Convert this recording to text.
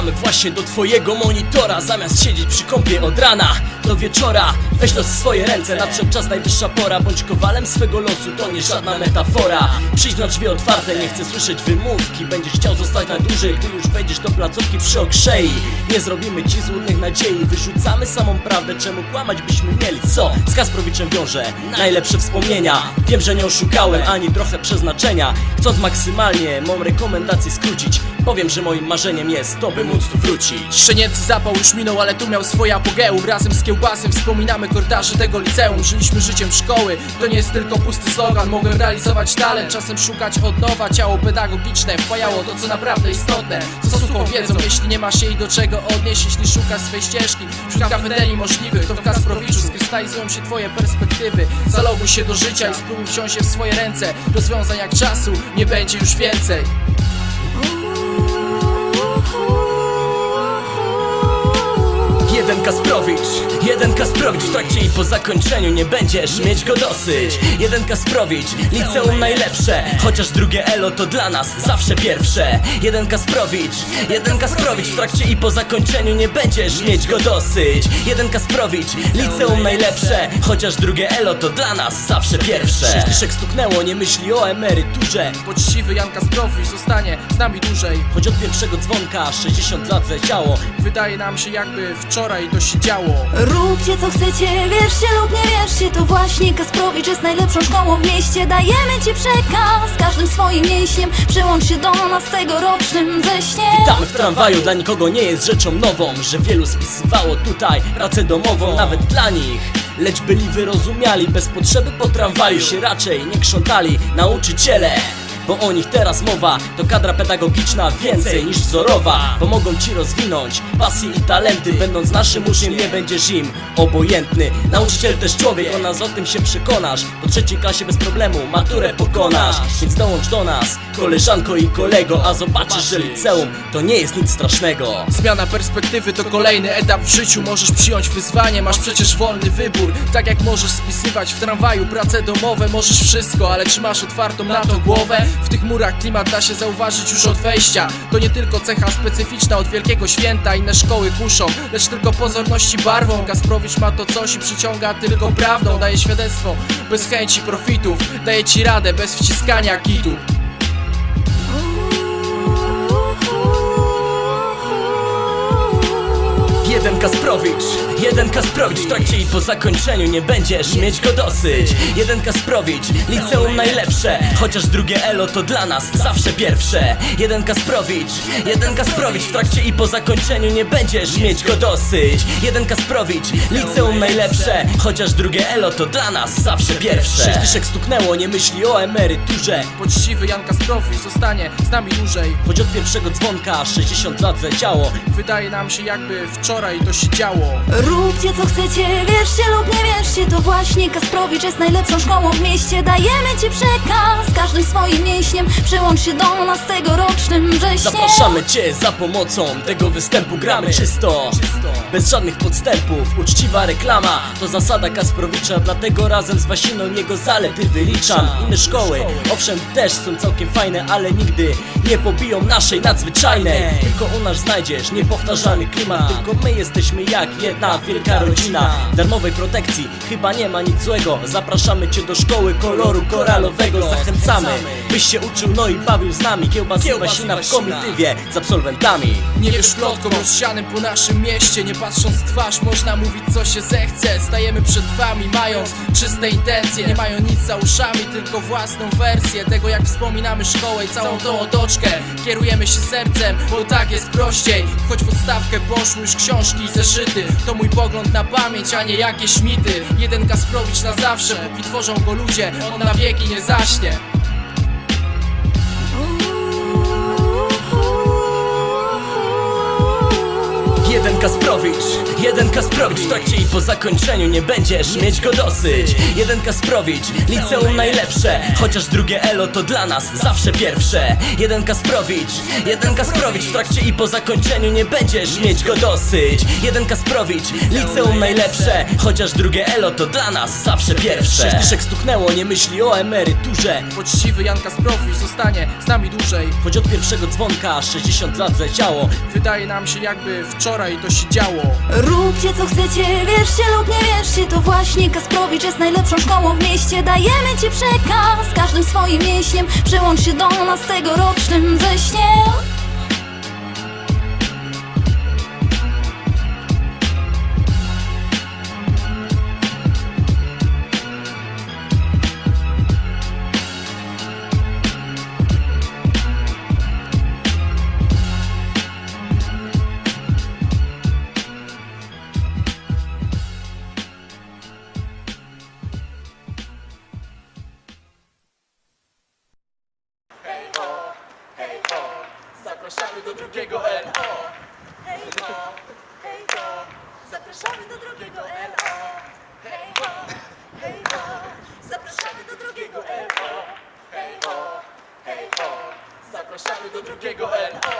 Pukamy właśnie do twojego monitora. Zamiast siedzieć przy kąpie od rana do wieczora Weź los w swoje ręce, nadszedł czas najwyższa pora Bądź kowalem swego losu, to nie żadna metafora. Przyjdź na drzwi otwarte, nie chcę słyszeć wymówki. Będziesz chciał zostać na dłużej, gdy już wejdziesz do placówki przy okrzei. Nie zrobimy ci złudnych nadziei, wyrzucamy samą prawdę Czemu kłamać byśmy mieli, co? Z Kasprowiczem wiąże najlepsze wspomnienia? Wiem, że nie oszukałem ani trochę przeznaczenia. Chcąc maksymalnie mą rekomendację skrócić Powiem, że moim marzeniem jest to, by móc tu wrócić zapał już minął, ale tu miał swoje apogeum. Razem z kiełbasem wspominamy korytarze tego liceum. Żyliśmy życiem szkoły, to nie jest tylko pusty slogan. Mogłem realizować talent, czasem szukać od nowa. Ciało pedagogiczne wpajało to co naprawdę istotne. Co suchą wiedzą, jeśli nie masz jej do czego odnieść Jeśli szukasz swej ścieżki wśród kafeterii możliwych To w Kasprowiczu skrystalizują się twoje perspektywy. Zaloguj się do życia i spróbuj wziąć się w swoje ręce. Rozwiązań jak czasu nie będzie już więcej Jeden Kasprowicz, jeden Kasprowicz w trakcie i po zakończeniu nie będziesz mieć go dosyć. Jeden Kasprowicz, liceum najlepsze. Chociaż drugie elo to dla nas zawsze pierwsze. Jeden Kasprowicz, jeden Kasprowicz w trakcie i po zakończeniu nie będziesz mieć go dosyć. Jeden Kasprowicz, liceum najlepsze. Chociaż drugie elo to dla nas zawsze pierwsze. Sześć dyszek stuknęło, nie myśli o emeryturze. Poczciwy Jan Kasprowicz zostanie z nami dłużej. Choć od pierwszego dzwonka 60 lat leciało. Wydaje nam się jakby wczoraj to się działo. Róbcie co chcecie, wierzcie lub nie wierzcie To właśnie Kasprowicz jest najlepszą szkołą w mieście. Dajemy ci przekaz, każdym swoim mięśniem Przyłącz się do nas tegorocznym wrześniem Witamy w tramwaju, dla nikogo nie jest rzeczą nową Że wielu spisywało tutaj pracę domową Nawet dla nich. Lecz byli wyrozumiali, bez potrzeby po tramwaju się raczej nie krzątali Nauczyciele bo o nich teraz mowa. To kadra pedagogiczna więcej niż wzorowa. Pomogą ci rozwinąć pasje i talenty. Będąc naszym uczniem nie będziesz im obojętny. Nauczyciel też człowiek, o nas o tym się przekonasz. Po trzeciej klasie bez problemu maturę pokonasz. Więc dołącz do nas, koleżanko i kolego A zobaczysz, że liceum to nie jest nic strasznego. Zmiana perspektywy to kolejny etap w życiu. Możesz przyjąć wyzwanie, masz przecież wolny wybór. Tak jak możesz spisywać w tramwaju prace domowe Możesz wszystko, ale czy masz otwartą na to głowę? W tych murach klimat da się zauważyć już od wejścia. To nie tylko cecha specyficzna od wielkiego święta Inne szkoły kuszą, lecz tylko pozorności barwą. Kasprowicz ma to coś i przyciąga tylko prawdą. Daje świadectwo bez chęci profitów Daje ci radę bez wciskania kitu Jeden Kasprowicz, jeden Kasprowicz W trakcie i po zakończeniu nie będziesz mieć go dosyć. Jeden Kasprowicz, liceum najlepsze Chociaż drugie elo to dla nas zawsze pierwsze. Jeden Kasprowicz, jeden Kasprowicz W trakcie i po zakończeniu nie będziesz mieć go dosyć. Jeden Kasprowicz, liceum najlepsze Chociaż drugie elo to dla nas zawsze pierwsze. Sześć dyszek stuknęło, nie myśli o emeryturze. Poczciwy Jan Kasprowicz zostanie z nami dłużej. Choć od pierwszego dzwonka 60 lat leciało Wydaje nam się jakby wczoraj to się działo. Róbcie co chcecie, wierzcie lub nie wierzcie To właśnie Kasprowicz jest najlepszą szkołą w mieście. Dajemy ci przekaz, każdym swoim mięśniem Przyłącz się do nas tegorocznym wrześniem. Zapraszamy Cię za pomocą tego występu. Gramy czysto Bez żadnych podstępów, uczciwa reklama To zasada Kasprowicza, dlatego razem z Wasiną jego zalety wyliczam. Inne szkoły, owszem też są całkiem fajne, ale nigdy nie pobiją naszej nadzwyczajnej. Tylko u nas znajdziesz niepowtarzalny klimat Tylko my jesteśmy jak jedna wielka rodzina. Darmowej protekcji chyba nie ma nic złego. Zapraszamy Cię do szkoły koloru koralowego. Zachęcamy, byś się uczył no i bawił z nami. Kiełbasy Wasina w komitywie z absolwentami. Nie wiesz plotką rozsianym po naszym mieście. Nie patrząc w twarz można mówić co się zechce. Stajemy przed wami mając czyste intencje. Nie mają nic za uszami tylko własną wersję Tego jak wspominamy szkołę i całą tą otoczkę. Kierujemy się sercem, bo tak jest prościej. Choć w odstawkę poszły już książki i zeszyty. To mój pogląd na pamięć, a nie jakieś mity. Jeden Kasprowicz na zawsze, póki tworzą go ludzie. On na wieki nie zaśnie Kasprowicz, jeden Kasprowicz W trakcie i po zakończeniu nie będziesz mieć go dosyć. Jeden Kasprowicz, liceum najlepsze. Chociaż drugie elo to dla nas zawsze pierwsze. Jeden Kasprowicz, jeden Kasprowicz W trakcie i po zakończeniu nie będziesz mieć go dosyć. Jeden Kasprowicz, liceum najlepsze. Chociaż drugie elo to dla nas zawsze pierwsze. Sześć stuknęło, nie myśli o emeryturze. Poczciwy Jan Kasprowicz zostanie z nami dłużej. Choć od pierwszego dzwonka 60 lat zleciało Wydaje nam się jakby wczoraj to się działo Róbcie co chcecie, wierzcie lub nie wierzcie To właśnie Kasprowicz jest najlepszą szkołą w mieście. Dajemy ci przekaz, każdym swoim mięśniem Przyłącz się do nas tegorocznym wrześniem Zapraszamy zapraszamy do drugiego LO. Hej ho, hej ho, zapraszamy do drugiego LO. Hej ho, hej ho, Zapraszamy do drugiego LO hej ho, hej ho, zapraszamy do drugiego LO.